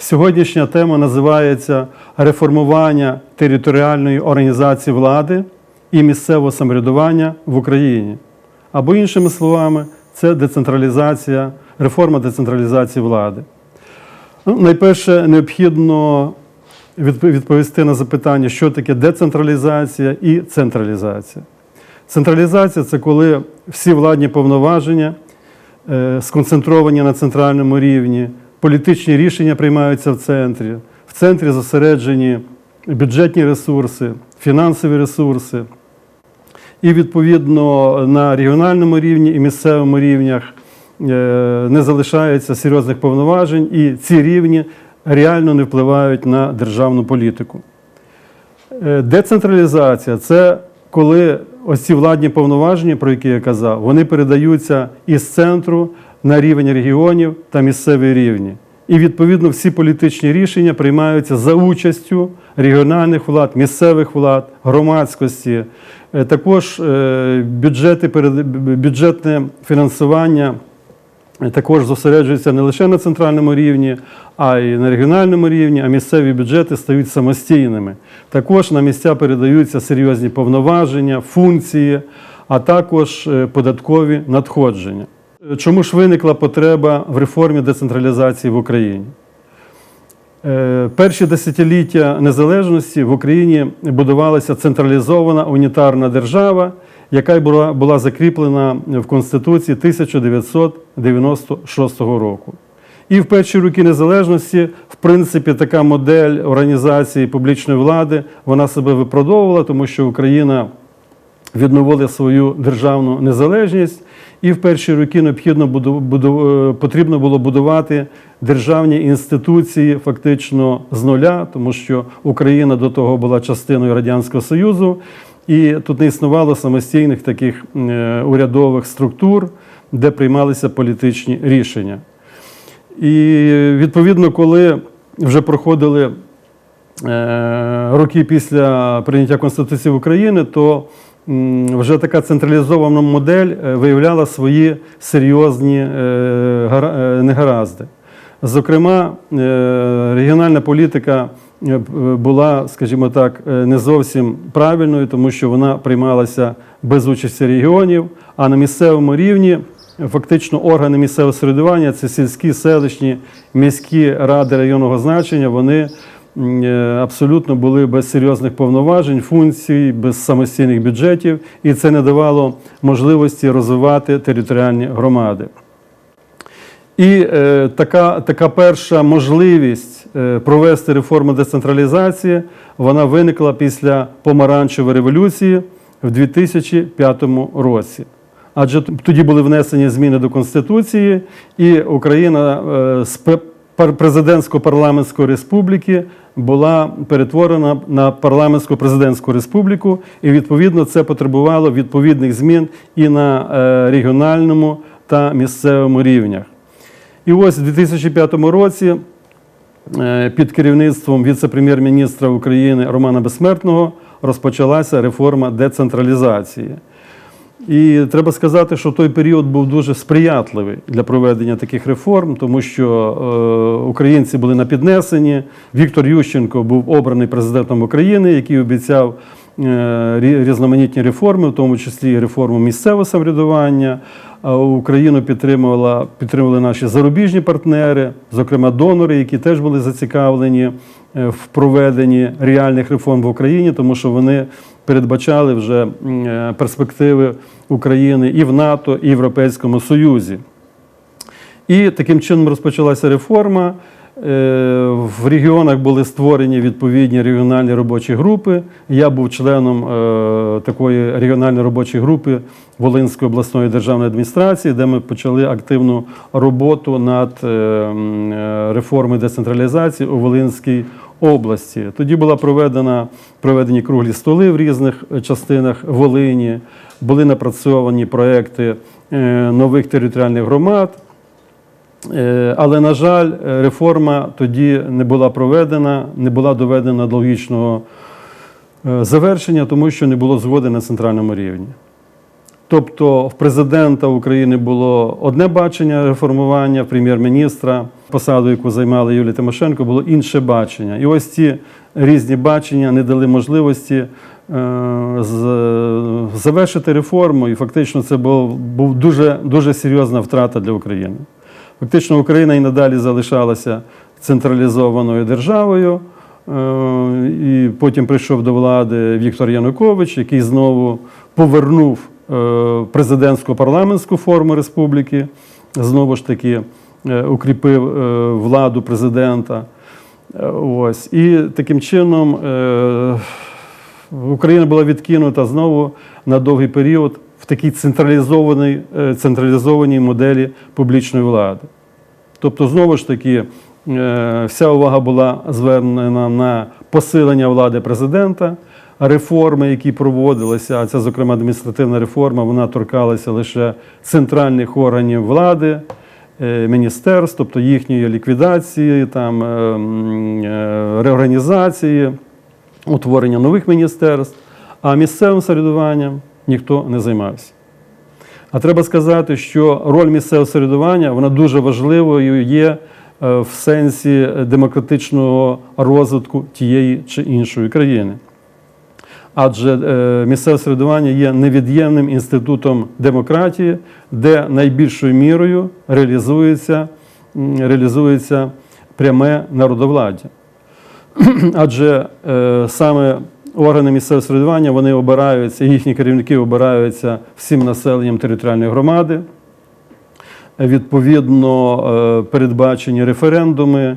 Сьогоднішня тема називається реформування територіальної організації влади і місцевого самоврядування в Україні. Або іншими словами, це децентралізація, реформа децентралізації влади. Ну, найперше, необхідно відп- відповісти на запитання, що таке децентралізація і централізація. Централізація це коли всі владні повноваження е, сконцентровані на центральному рівні, політичні рішення приймаються в центрі, в центрі зосереджені бюджетні ресурси, фінансові ресурси. І відповідно на регіональному рівні і місцевому рівнях е, не залишається серйозних повноважень, і ці рівні реально не впливають на державну політику. Е, Децентралізація це коли ось ці владні повноваження, про які я казав, вони передаються із центру на рівень регіонів та місцеві рівні. І відповідно всі політичні рішення приймаються за участю регіональних влад, місцевих влад, громадськості. Е, Також е, бюджети, бюджетне фінансування також зосереджується не лише на центральному рівні, а й на регіональному рівні, а місцеві бюджети стають самостійними. Також на місця передаються серйозні повноваження, функції, а також е, податкові надходження. Е, Чому ж виникла потреба в реформі децентралізації в Україні? Е, Перші десятиліття незалежності в Україні будувалася централізована унітарна держава, яка була, була закріплена в Конституції 1996 року. І в перші роки незалежності, в принципі, така модель організації публічної влади вона себе виправдовувала, тому що Україна відновили свою державну незалежність, і в перші роки необхідно е, потрібно було будувати державні інституції фактично з нуля, тому що Україна до того була частиною Радянського Союзу, і тут не існувало самостійних таких е, урядових структур, де приймалися політичні рішення. І відповідно, коли вже проходили е, роки після прийняття Конституції України, то вже така централізована модель е, виявляла свої серйозні гара- негаразди. Зокрема, регіональна політика була, скажімо так, е, не зовсім правильною, тому що вона приймалася без участі регіонів, а на місцевому рівні фактично органи місцевого середування, це сільські, селищні, міські ради районного значення, вони е, абсолютно були без серйозних повноважень, функцій, без самостійних бюджетів, і це не давало можливості розвивати територіальні громади. І е, така, така перша можливість е, провести реформу децентралізації, вона виникла після помаранчевої революції в 2005 році. Адже тоді були внесені зміни до Конституції, і Україна е, з президентсько-парламентської республіки була перетворена на парламентсько-президентську республіку, і відповідно це потребувало відповідних змін і на е, регіональному та місцевому рівнях. І ось у 2005 році е, під керівництвом віце-прем'єр-міністра України Романа Безсмертного розпочалася реформа децентралізації. І треба сказати, що той період був дуже сприятливий для проведення таких реформ, тому що е, українці були на піднесенні. Віктор Ющенко був обраний президентом України, який обіцяв е, різноманітні реформи, в тому числі і реформу місцевого самоврядування. Україну підтримувала, підтримували наші зарубіжні партнери, зокрема донори, які теж були зацікавлені е, в проведенні реальних реформ в Україні, тому що вони передбачали вже е, перспективи України і в НАТО, і в Європейському Союзі. І таким чином розпочалася реформа. Е, В регіонах були створені відповідні регіональні робочі групи. Я був членом е, такої регіональної робочої групи Волинської обласної державної адміністрації, де ми почали активну роботу над е, реформою децентралізації у Волинській області. Тоді була проведена проведені круглі столи в різних частинах Волині, були напрацьовані проекти нових територіальних громад. Е, Але, на жаль, е, реформа тоді не була проведена, не була доведена до логічного е, завершення, тому що не було згоди на центральному рівні. Тобто в президента України було одне бачення реформування, в прем'єр-міністра посаду, яку займала Юлія Тимошенко, було інше бачення. І ось ці різні бачення не дали можливості завершити реформу, і фактично це був дуже, дуже серйозна втрата для України. Фактично, Україна і надалі залишалася централізованою державою. Е, І потім прийшов до влади Віктор Янукович, який знову повернув е, президентську парламентську форму республіки, знову ж таки е, укріпив владу президента. Ось. І таким чином Україна була відкинута знову на довгий період в такій централізованій, е, централізованій моделі публічної влади. Тобто, знову ж таки, е, вся увага була звернена на посилення влади президента, реформи, які проводилися, а це, зокрема, адміністративна реформа, вона торкалася лише центральних органів влади, е, міністерств, тобто їхньої ліквідації, там, реорганізації, утворення нових міністерств, а місцевим самоврядуванням ніхто не займався. А треба сказати, що роль місцевого самоврядування вона дуже важливою є е, в сенсі демократичного розвитку тієї чи іншої країни. Адже е, місцеве самоврядування є невід'ємним інститутом демократії, де найбільшою мірою реалізується, реалізується пряме народовладдя. Адже е, саме органи місцевого самоврядування вони обираються, їхні керівники обираються всім населенням територіальної громади. Відповідно, е, передбачені референдуми, е,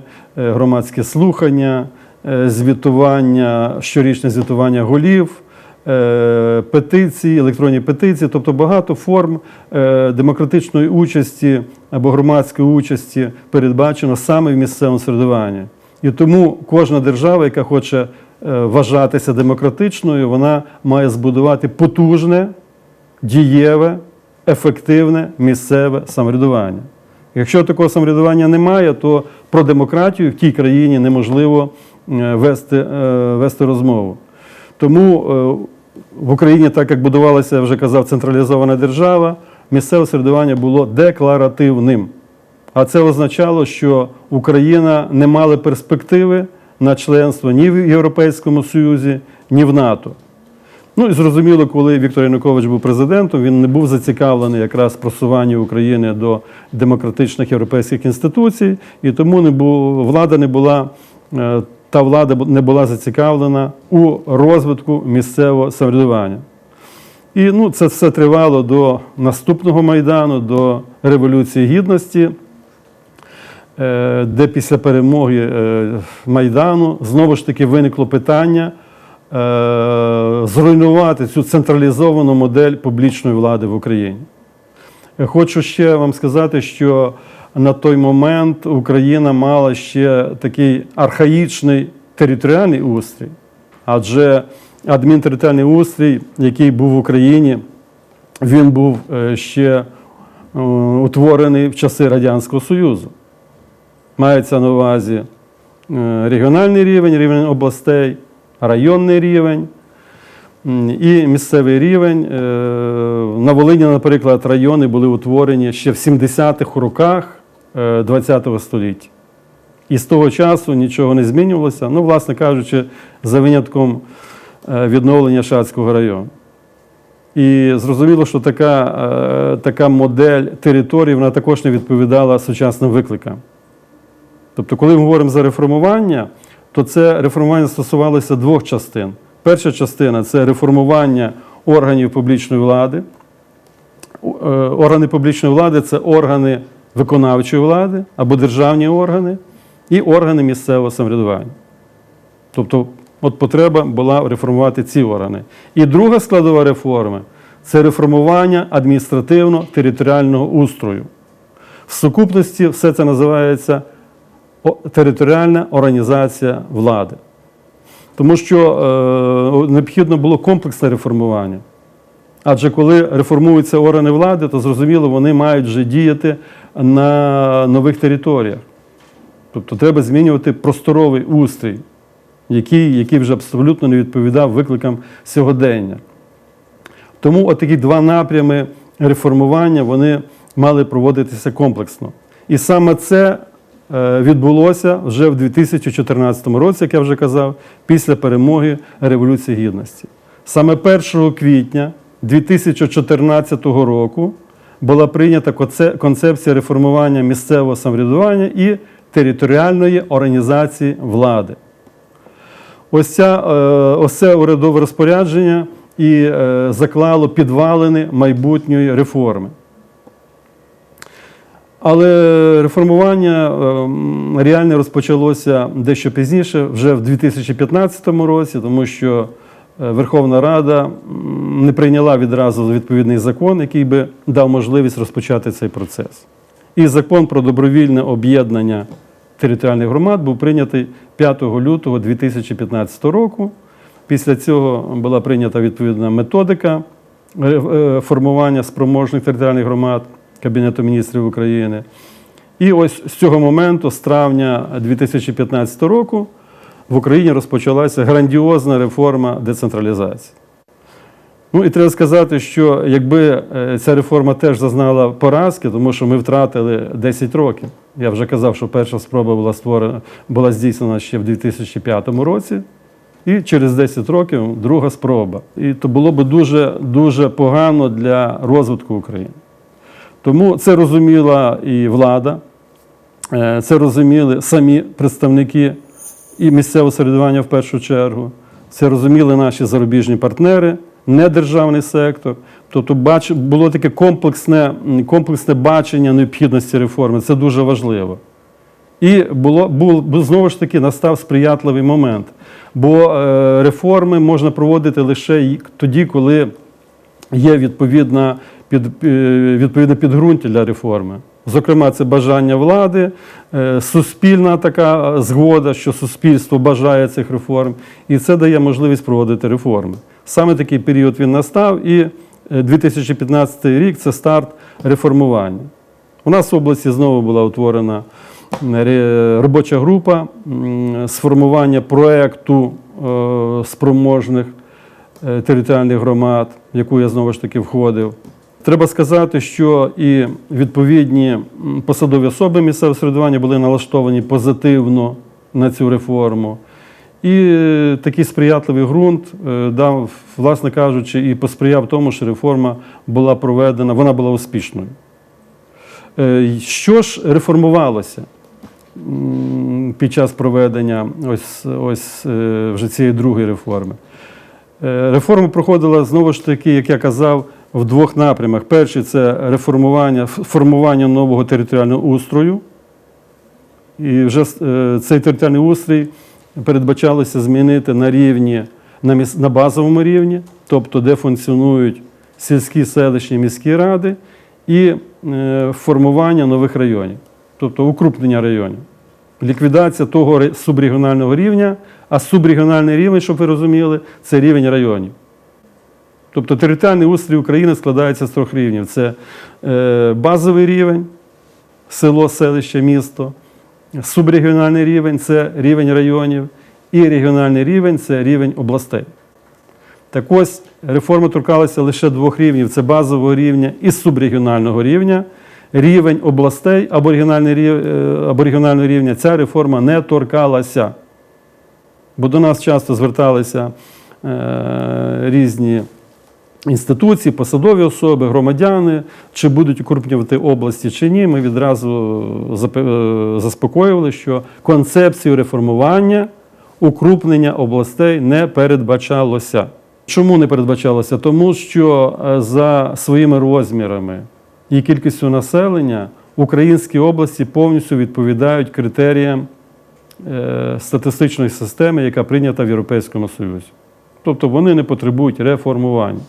громадські слухання, е, звітування, щорічне звітування голів, петиції, електронні петиції, тобто багато форм демократичної участі або громадської участі передбачено саме в місцевому середуванні. І тому кожна держава, яка хоче вважатися демократичною, вона має збудувати потужне, дієве, ефективне місцеве самоврядування. Якщо такого самоврядування немає, то про демократію в тій країні неможливо е, вести, е, вести розмову. Тому е, в Україні, так як будувалася, я вже казав, централізована держава, місцеве самоврядування було декларативним. А це означало, що Україна не мала перспективи на членство ні в Європейському Союзі, ні в НАТО. Ну і зрозуміло, коли Віктор Янукович був президентом, він не був зацікавлений якраз в просуванні України до демократичних європейських інституцій, і тому не був, влада не була, е, та влада не була зацікавлена у розвитку місцевого самоврядування. І ну, це все тривало до наступного майдану, до Революції Гідності, де після перемоги е, Майдану знову ж таки виникло питання е, зруйнувати цю централізовану модель публічної влади в Україні. Е, Хочу ще вам сказати, що на той момент Україна мала ще такий архаїчний територіальний устрій, адже адмінтериторіальний устрій, який був в Україні, він був е, ще е, утворений в часи Радянського Союзу. Мається на увазі е, регіональний рівень, рівень областей, районний рівень і місцевий рівень. Е, На Волині, наприклад, райони були утворені ще в 70-х роках ХХ століття. І з того часу нічого не змінювалося, ну, власне кажучи, за винятком е, відновлення Шацького району. І зрозуміло, що така, е, така модель території вона також не відповідала сучасним викликам. Тобто, коли ми говоримо за реформування, то це реформування стосувалося двох частин. Перша частина це реформування органів публічної влади. Е, Органи публічної влади це органи виконавчої влади або державні органи і органи місцевого самоврядування. Тобто, от потреба була реформувати ці органи. І друга складова реформи це реформування адміністративно-територіального устрою. В сукупності все це називається територіальна організація влади. Тому що е, необхідно було комплексне реформування. Адже коли реформуються органи влади, то зрозуміло, вони мають вже діяти на нових територіях. Тобто треба змінювати просторовий устрій, який, який вже абсолютно не відповідав викликам сьогодення. Тому отакі два напрями реформування вони мали проводитися комплексно. І саме це відбулося вже в 2014 році, як я вже казав, після перемоги Революції Гідності. Саме 1 квітня 2014 року була прийнята концепція реформування місцевого самоврядування і територіальної організації влади. Ось, ця, е, ось це урядове розпорядження і е, заклало підвалини майбутньої реформи. Але реформування ем, реально розпочалося дещо пізніше, вже в 2015 році, тому що е, Верховна Рада не прийняла відразу відповідний закон, який би дав можливість розпочати цей процес. І закон про добровільне об'єднання територіальних громад був прийнятий 5 лютого 2015 року. Після цього була прийнята відповідна методика е, е, формування спроможних територіальних громад Кабінету міністрів України. І ось з цього моменту, з травня 2015 року, в Україні розпочалася грандіозна реформа децентралізації. Ну і треба сказати, що якби е, ця реформа теж зазнала поразки, тому що ми втратили 10 років. Я вже казав, що перша спроба була створена, була здійснена ще в 2005 році, і через 10 років друга спроба. І то було б дуже, дуже погано для розвитку України. Тому це розуміла і влада, е, це розуміли самі представники і місцевого середування в першу чергу. Це розуміли наші зарубіжні партнери, недержавний сектор. Тобто було таке комплексне, комплексне бачення необхідності реформи. Це дуже важливо. І було, був, знову ж таки настав сприятливий момент. Бо е, реформи можна проводити лише тоді, коли є відповідна під, е, відповідне підґрунтя для реформи. Зокрема, це бажання влади, е, суспільна така згода, що суспільство бажає цих реформ, і це дає можливість проводити реформи. Саме такий період він настав, і е, 2015 рік це старт реформування. У нас в області знову була утворена робоча група з формування проекту е, спроможних е, територіальних громад, в яку я знову ж таки входив. Треба сказати, що і відповідні посадові особи місцевого середування були налаштовані позитивно на цю реформу. І е, такий сприятливий ґрунт е, дав, власне кажучи, і посприяв тому, що реформа була проведена, вона була успішною. Е, Що ж реформувалося під час проведення ось, ось вже цієї другої реформи? Реформа проходила знову ж таки, як я казав, в двох напрямах. Перший це реформування, формування нового територіального устрою. І вже е, цей територіальний устрій передбачалося змінити на рівні, на, на базовому рівні, тобто де функціонують сільські селищні міські ради, і е, формування нових районів, тобто укрупнення районів. Ліквідація того субрегіонального рівня, а субрегіональний рівень, щоб ви розуміли, це рівень районів. Тобто територіальний устрій України складається з трьох рівнів: це е, базовий рівень, село, селище, місто, субрегіональний рівень це рівень районів, і регіональний рівень це рівень областей. Так ось реформа торкалася лише двох рівнів: це базового рівня і субрегіонального рівня. Рівень областей або е, регіонального рівня ця реформа не торкалася. Бо до нас часто зверталися е, різні інституції, посадові особи, громадяни, чи будуть укрупнювати області чи ні. Ми відразу е, заспокоювали, що концепцію реформування укрупнення областей не передбачалося. Чому не передбачалося? Тому що е, за своїми розмірами і кількістю населення українські області повністю відповідають критеріям е, статистичної системи, яка прийнята в Європейському Союзі. Тобто вони не потребують реформування.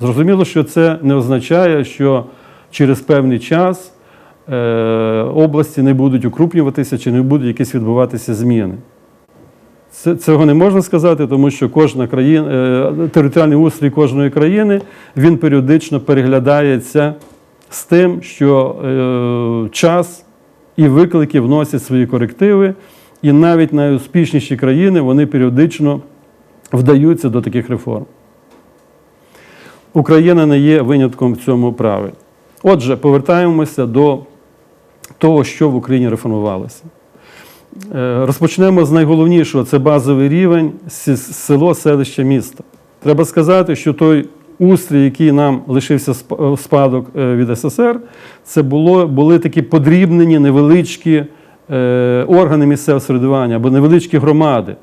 Зрозуміло, що це не означає, що через певний час е, області не будуть укрупнюватися чи не будуть якісь відбуватися зміни. Цього не можна сказати, тому що кожна країна, е, територіальний устрій кожної країни він періодично переглядається з тим, що е, час і виклики вносять свої корективи, і навіть найуспішніші країни вони періодично вдаються до таких реформ. Україна не є винятком в цьому праві. Отже, повертаємося до того, що в Україні реформувалося. Е, Розпочнемо з найголовнішого це базовий рівень село, селище, місто. Треба сказати, що той устрій, який нам лишився спадок е, від СССР, це було, були такі подрібнені невеличкі е, органи місцевого самоврядування або невеличкі громади.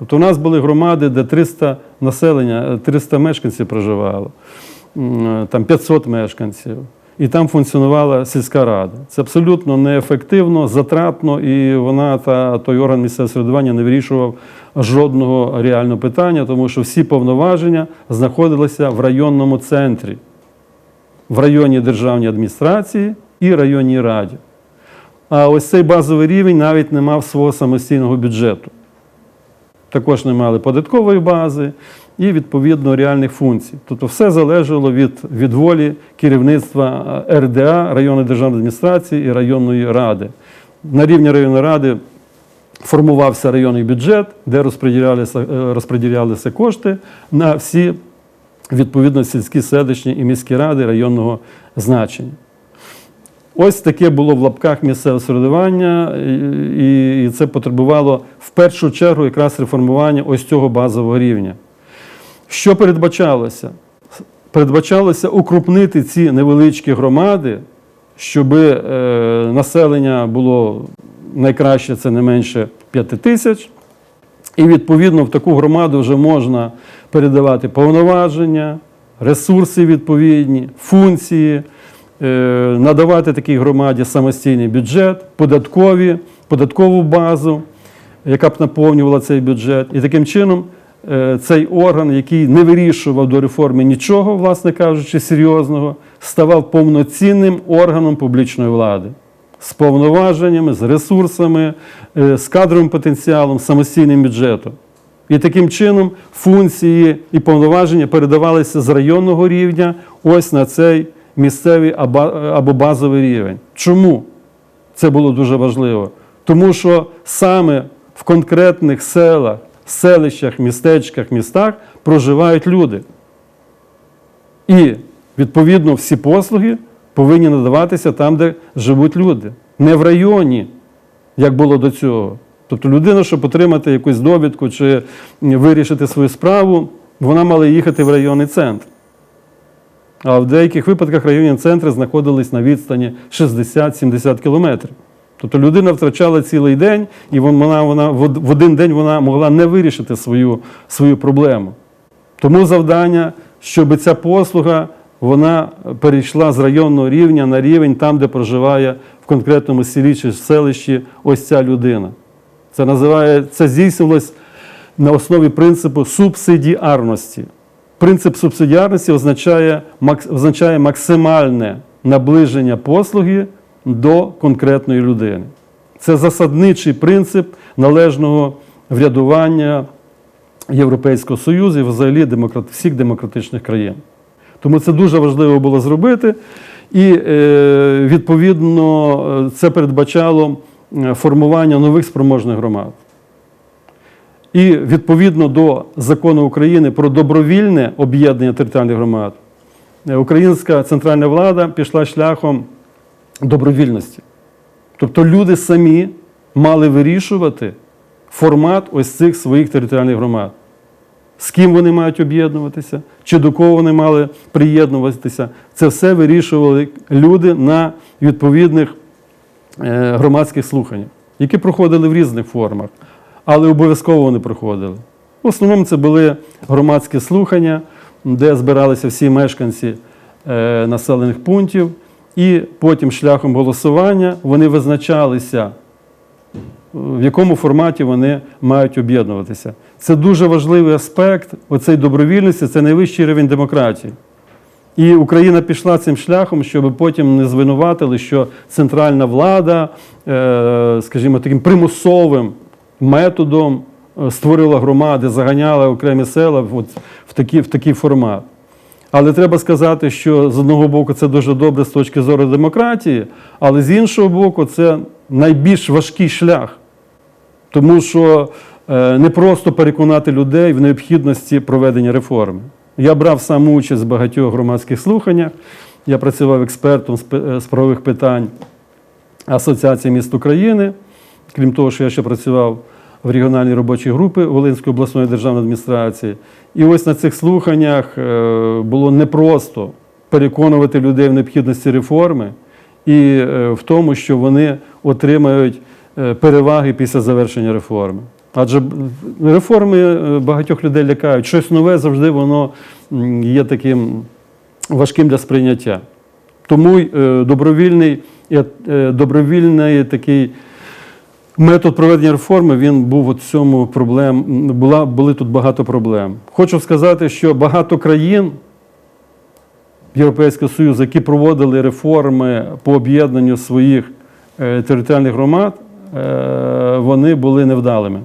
Тобто у нас були громади, де 300 населення, е, 300 мешканців проживало, е, там 500 мешканців. І там функціонувала сільська рада. Це абсолютно неефективно, затратно, і вона та той орган місцевого самоврядування не вирішував жодного реального питання, тому що всі повноваження знаходилися в районному центрі, в районній державній адміністрації і районній раді. А ось цей базовий рівень навіть не мав свого самостійного бюджету. Також не мали податкової бази і відповідно реальних функцій. Тобто все залежало від, від волі керівництва е, РДА, районної державної адміністрації і районної ради. На рівні районної ради формувався районний бюджет, де розподілялися, е, розподілялися кошти на всі відповідно сільські, селищні і міські ради районного значення. Ось таке було в лапках місцеве самоврядування, і, це потребувало в першу чергу якраз реформування ось цього базового рівня. Що передбачалося? Передбачалося укрупнити ці невеличкі громади, щоб е, населення було найкраще, це не менше 5 тисяч. І відповідно в таку громаду вже можна передавати повноваження, ресурси відповідні, функції, надавати такій громаді самостійний бюджет, податкові, податкову базу, яка б наповнювала цей бюджет. І таким чином е, цей орган, який не вирішував до реформи нічого, власне кажучи, серйозного, ставав повноцінним органом публічної влади з повноваженнями, з ресурсами, е, з кадровим потенціалом, самостійним бюджетом. І таким чином функції і повноваження передавалися з районного рівня ось на цей місцевий або базовий рівень. Чому це було дуже важливо? Тому що саме в конкретних селах, селищах, містечках, містах проживають люди. І відповідно всі послуги повинні надаватися там, де живуть люди, не в районі, як було до цього. Тобто людина, щоб отримати якусь довідку чи вирішити свою справу, вона мала їхати в районний центр. А в деяких випадках районні центри знаходились на відстані 60-70 кілометрів. Тобто людина втрачала цілий день, і вона, вона в один день вона могла не вирішити свою, свою проблему. Тому завдання, щоб ця послуга вона перейшла з районного рівня на рівень там, де проживає в конкретному селі чи селищі ось ця людина. Це називає це здійснювалось на основі принципу субсидіарності. Принцип субсидіарності означає, означає максимальне наближення послуги до конкретної людини. Це засадничий принцип належного врядування Європейського Союзу і взагалі демократ, всіх демократичних країн. Тому це дуже важливо було зробити. І е, відповідно е, це передбачало е, формування нових спроможних громад. І відповідно до закону України про добровільне об'єднання територіальних громад, е, українська центральна влада пішла шляхом добровільності. Тобто люди самі мали вирішувати формат ось цих своїх територіальних громад. З ким вони мають об'єднуватися, чи до кого вони мали приєднуватися. Це все вирішували люди на відповідних е, громадських слуханнях, які проходили в різних формах, але обов'язково вони проходили. В основному це були громадські слухання, де збиралися всі мешканці е, населених пунктів, і потім шляхом голосування вони визначалися, в якому форматі вони мають об'єднуватися. Це дуже важливий аспект оцей добровільності, це найвищий рівень демократії. І Україна пішла цим шляхом, щоб потім не звинуватили, що центральна влада, е, скажімо, таким примусовим методом е, створила громади, заганяла окремі села от в такий, в такий формат. Але треба сказати, що з одного боку це дуже добре з точки зору демократії, але з іншого боку, це найбільш важкий шлях. Тому що е, не просто переконати людей в необхідності проведення реформи. Я брав сам участь в багатьох громадських слуханнях, я працював експертом з е, правових питань Асоціації міст України. Крім того, що я ще працював в регіональній робочій групі Волинської обласної державної адміністрації. І ось на цих слуханнях е, було непросто переконувати людей в необхідності реформи і е, в тому, що вони отримають е, переваги після завершення реформи. Адже реформи багатьох людей лякають. Щось нове завжди воно є таким важким для сприйняття. Тому добровільний, добровільний такий метод проведення реформи він був в цьому проблем. Була, були тут багато проблем. Хочу сказати, що багато країн Європейського Союзу, які проводили реформи по об'єднанню своїх е, територіальних громад, е, вони були невдалими.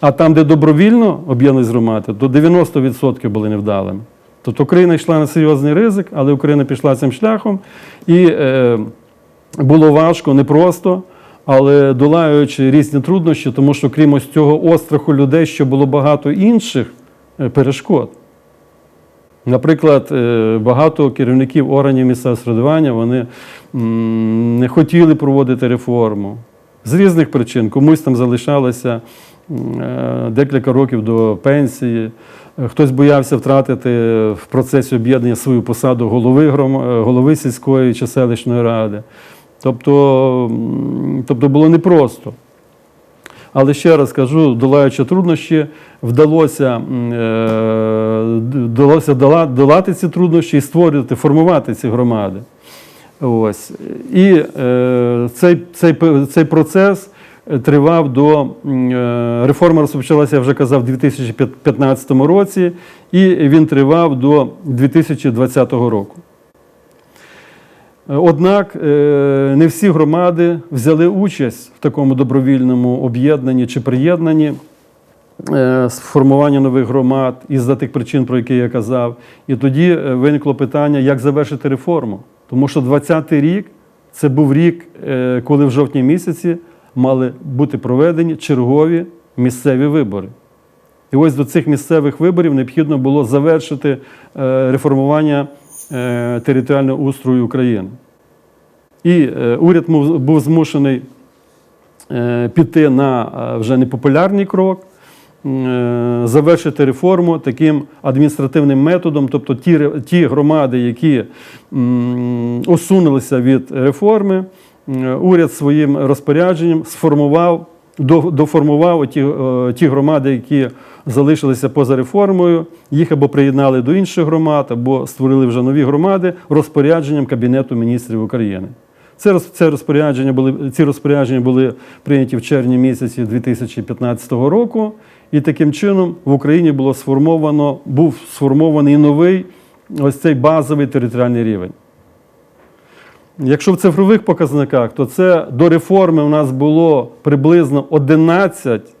А там, де добровільно об'єднані громади, то 90% були невдалими. Тобто Україна йшла на серйозний ризик, але Україна пішла цим шляхом. І е, було важко, непросто, але долаючи різні труднощі, тому що крім ось цього остраху людей, ще було багато інших е, перешкод. Наприклад, е, багато керівників органів місцевого самоврядування вони не хотіли проводити реформу з різних причин. Комусь там залишалося е, декілька років до пенсії. Хтось боявся втратити в процесі об'єднання свою посаду голови, голови сільської чи селищної ради. Тобто, тобто було непросто. Але ще раз кажу, долаючи труднощі, вдалося, е, вдалося долати ці труднощі і створювати, формувати ці громади. Ось. І е, цей, цей, цей процес е, тривав до реформа розпочалася, я вже казав, у 2015 році, і він тривав до 2020 року. Однак е, не всі громади взяли участь в такому добровільному об'єднанні чи приєднанні е, з формування нових громад із-за тих причин, про які я казав. І тоді е, виникло питання, як завершити реформу. Тому що 20-й рік це був рік, коли в жовтні місяці мали бути проведені чергові місцеві вибори. І ось до цих місцевих виборів необхідно було завершити реформування територіального устрою України. І е, уряд був змушений е, піти на е, вже непопулярний крок, е, завершити реформу таким адміністративним методом, тобто ті, ті громади, які м, усунулися від реформи, уряд своїм розпорядженням сформував, доформував ті, е, ті громади, які залишилися поза реформою, їх або приєднали до інших громад, або створили вже нові громади розпорядженням Кабінету міністрів України. Це, це розпорядження були, ці розпорядження були прийняті в червні місяці 2015 року, і таким чином в Україні було сформовано, був сформований новий ось цей базовий територіальний рівень. Якщо в цифрових показниках, то це до реформи у нас було приблизно 11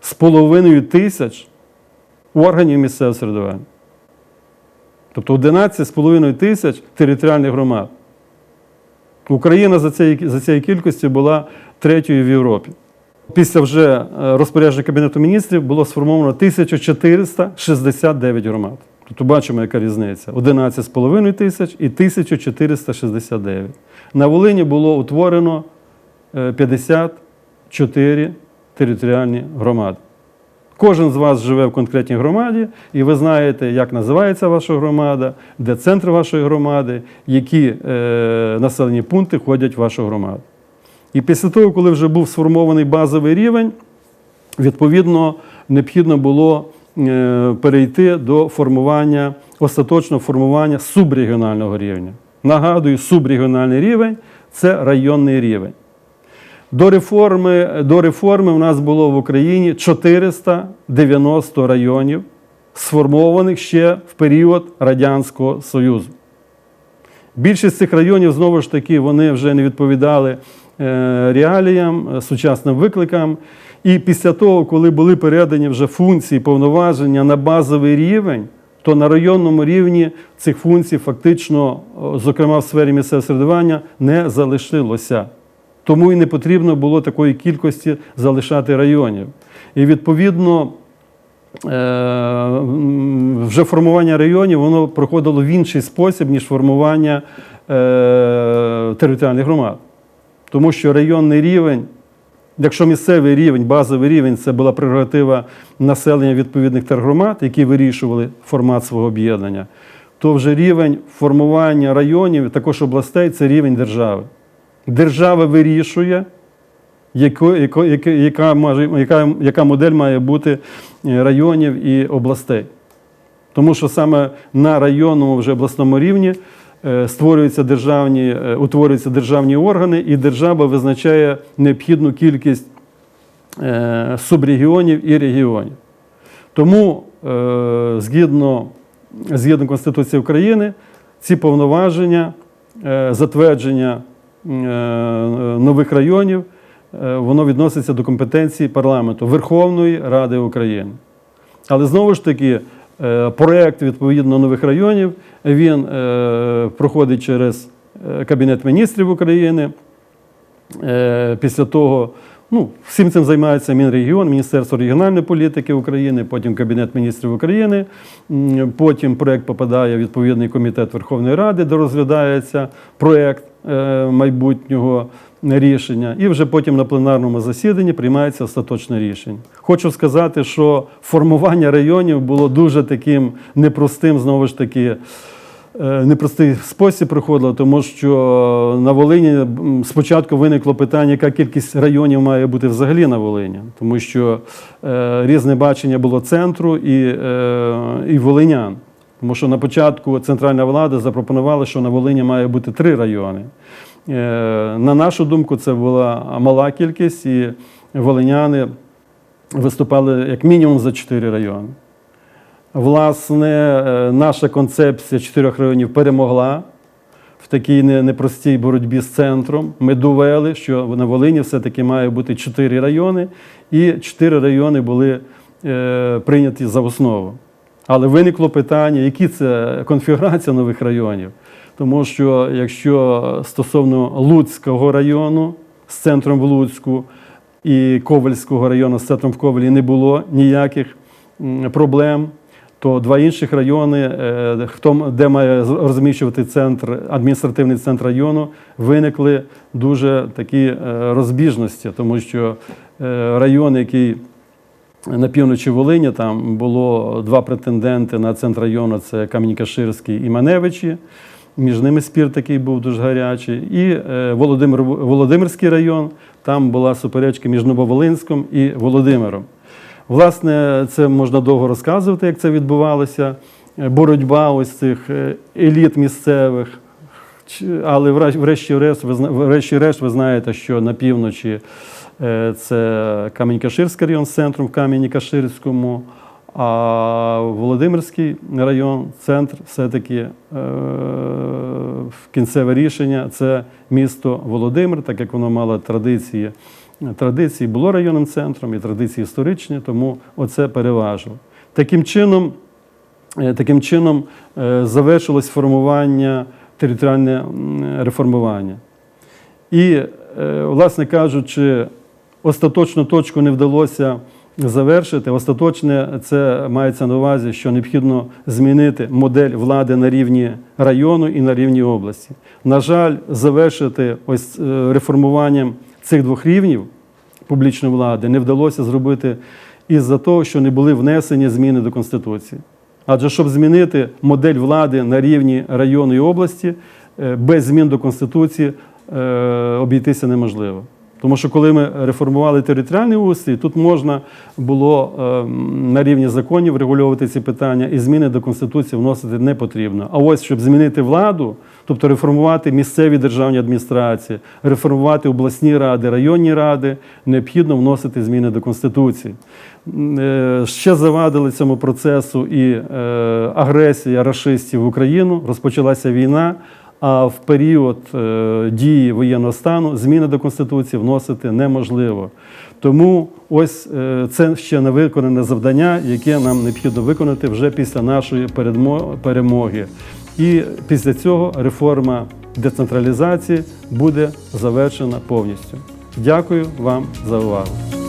з половиною тисяч органів місцевого середування. Тобто 11 з половиною тисяч територіальних громад. Україна за цією, за цією кількістю була третьою в Європі. Після вже е, розпорядження Кабінету міністрів було сформовано 1469 громад. Тобто бачимо, яка різниця: 11,5 тисяч і 1469. На Волині було утворено е, 54 територіальні громади. Кожен з вас живе в конкретній громаді, і ви знаєте, як називається ваша громада, де центр вашої громади, які е, населені пункти входять в вашу громаду. І після того, коли вже був сформований базовий рівень, відповідно необхідно було е, перейти до формування, остаточного формування субрегіонального рівня. Нагадую, субрегіональний рівень це районний рівень. До реформи, до реформи в нас було в Україні 490 районів, сформованих ще в період Радянського Союзу. Більшість цих районів, знову ж таки, вони вже не відповідали е, реаліям, е, сучасним викликам. І після того, коли були передані вже функції повноваження на базовий рівень, то на районному рівні цих функцій фактично, зокрема в сфері місцевого середування, не залишилося. Тому і не потрібно було такої кількості залишати районів. І відповідно е, вже формування районів воно проходило в інший спосіб, ніж формування е, територіальних громад. Тому що районний рівень, якщо місцевий рівень, базовий рівень це була прерогатива населення відповідних тергромад, які вирішували формат свого об'єднання, то вже рівень формування районів, також областей це рівень держави. Держава вирішує, яко, яко, яка, яка, яка, яка модель має бути е, районів і областей. Тому що саме на районному вже обласному рівні створюються державні, е, утворюються державні органи, і держава визначає необхідну кількість е, субрегіонів і регіонів. Тому, е, згідно, згідно Конституції України, ці повноваження, е, затвердження е, нових районів, е, воно відноситься до компетенції парламенту Верховної Ради України. Але знову ж таки, е, проект відповідно нових районів він е, проходить через е, Кабінет міністрів України. Після того, ну, всім цим займається Мінрегіон, Міністерство регіональної політики України, потім Кабінет міністрів України. Потім проект попадає в відповідний комітет Верховної Ради, де розглядається проект е, майбутнього рішення, і вже потім на пленарному засіданні приймається остаточне рішення. Хочу сказати, що формування районів було дуже таким непростим, знову ж таки. Е, Непростий спосіб проходило, тому що на Волині спочатку виникло питання, яка кількість районів має бути взагалі на Волині, тому що е, різне бачення було центру і, е, і волинян. Тому що на початку центральна влада запропонувала, що на Волині має бути три райони. Е, на нашу думку, це була мала кількість, і волиняни виступали як мінімум за чотири райони. Власне, е, наша концепція чотирьох районів перемогла в такій непростій боротьбі з центром. Ми довели, що на Волині все-таки має бути чотири райони, і чотири райони були е, прийняті за основу. Але виникло питання, які це конфігурація нових районів. Тому що якщо стосовно Луцького району з центром в Луцьку і Ковальського району з центром в Ковалі не було ніяких проблем, то два інших райони, е, де має розміщувати центр, адміністративний центр району, виникли дуже такі е, розбіжності, тому що е, район, який на півночі Волині, там було два претенденти на центр району: це Камінь-Каширський і Маневичі. Між ними спір такий був дуже гарячий. І е, Володимир, Володимирський район, там була суперечка між Нововолинськом і Володимиром. Власне, це можна довго розказувати, як це відбувалося. Боротьба ось цих е, еліт місцевих. Але врешті- врешті-решт, ви, врешті-решт ви знаєте, що на півночі це Камінь-Каширський район з центром в Кам'яні-Каширському, а Володимирський район, центр, все-таки е, кінцеве рішення це місто Володимир, так як воно мало традиції. Традиції було районним центром і традиції історичні, тому оце переважило. Таким чином, Е, Таким чином е, завершилось формування територіальне реформування. І, е, власне кажучи, остаточну точку не вдалося завершити. Остаточне це мається на увазі, що необхідно змінити модель влади на рівні району і на рівні області. На жаль, завершити ось е, реформуванням цих двох рівнів публічної влади не вдалося зробити із-за того, що не були внесені зміни до Конституції. Адже щоб змінити модель влади на рівні району і області, е, без змін до Конституції е, обійтися неможливо. Тому що коли ми реформували територіальний устрій, тут можна було е, на рівні законів регулювати ці питання, і зміни до Конституції вносити не потрібно. А ось щоб змінити владу, тобто реформувати місцеві державні адміністрації, реформувати обласні ради, районні ради, необхідно вносити зміни до Конституції. Е, Ще завадили цьому процесу і е, агресія рашистів в Україну, розпочалася війна. А в період е, дії воєнного стану зміни до Конституції вносити неможливо. Тому ось е, це ще не виконане завдання, яке нам необхідно виконати вже після нашої перемоги. І після цього реформа децентралізації буде завершена повністю. Дякую вам за увагу.